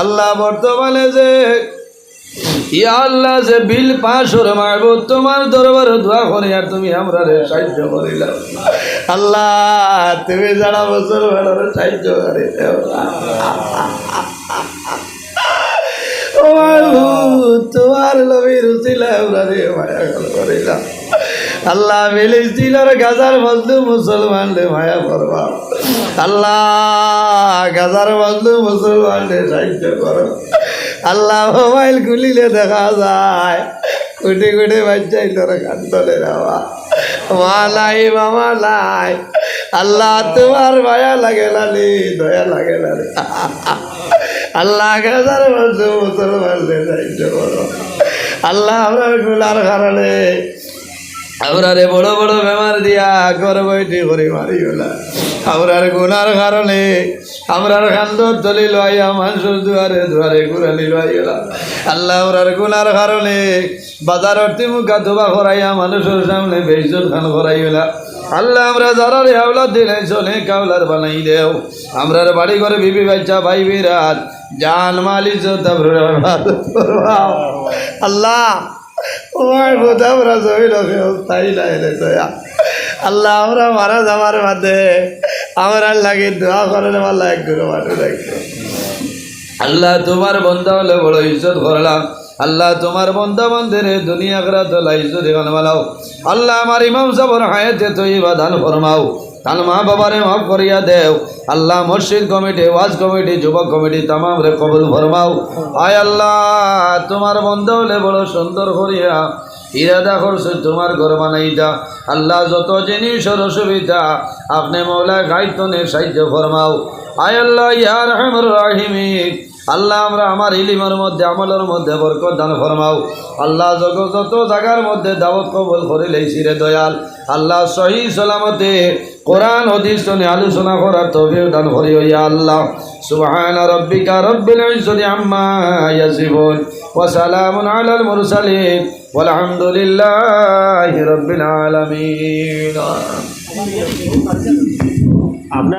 আল্লাহ বর্তমানে যে আল্লাহ যে বিল পাশ হরে মারব তোমার দরবার দোয়া করে আর তুমি আমরা রে সাহায্য করিলাম আল্লাহ, তুমি যারা বছর সাহায্য করে। ও আল্লাহ ফিলিস্তিনের গাজার মজলু মুসলমান রে, মায়া করবা। আল্লাহ গাজার মজলু মুসলমান রে, সাহায্য করো। আল্লাহ মোবাইল খুলিলে দেখা যায়, কোটি কোটি বাচ্চাই তোর কান্দলে রাওয়া মা নাই, মামা নাই, আল্লাহ তোমার মায়া লাগে লালি দয়া লাগে লালি আল্লাহ গাজার মজলু মুসলমান রে, সাহায্য করো। আল্লাহ আমরা গুলার কারণে আমরা রে বড় বড় বেমার দিয়া ঘর বইটি করে, মারি গেলা। আমরার গুনার কারণে আমরার কান্দ তলি লইয়া, মানুষের দুয়ারে দুয়ারে ঘুরালি লই গেলা। আল্লাহ আমরার গুনার কারণে বাজারের তিমুখা ধোবা করাইয়া, মানুষের সামনে বেইজত খান করাই গেলা। আল্লাহ আমরা যারা রে হাওলা দিলে চলে কাউলার বানাই দেও। আমরার বাড়ি ঘরে বিবি বাচ্চা ভাই বিরাট জান মালি আল্লাহ আল্লাহ আল্লাহ, তোমার বন্ধা হলে বড় ইজ্জত করলাম। আল্লাহ, তোমার বন্ধা বন্ধের দুনিয়া করা তো ইজ্জত এখানে মালাও আল্লাহ, আমার ইমাম সাবর হায়াতে তুই বা দান ফরমাও। তার মা বাবারে মাফ করিয়া দেও। আল্লাহ মসজিদ কমিটি, ওয়াজ কমিটি, যুবক কমিটি তামাম রে কবুল ফরমাও। আয় আল্লাহ, তোমার বন্ধ হলে বড় সুন্দর করিয়া ইরাদা করছ, তোমার ঘর বানাইটা আল্লাহ যত জিনিসের অসুবিধা, আপনি মৌলা গাইতনে সাহায্য ফরমাও। আয় আল্লাহ ইয়ার রাহিমি আল্লাহ, আমরা আমার ইলিমের মধ্যে, আমলের মধ্যে বরকত দান ফরমাও। আল্লাহ জগ যত জায়গার মধ্যে দাবত কবল করিলেই লেইছি দয়াল। আল্লাহ সহি সালামতে কোরআন, হদিস আলোচনা করার তবে দান ভরি হইয়া আল্লাহ। সুহান রব্বিকা রব্বিল ইজ্জতি আম্মা জীবন ও সালাম আলাল মুরসালিন। আলহামদুলিল্লাহ রব্বিল আলমিন। আপনার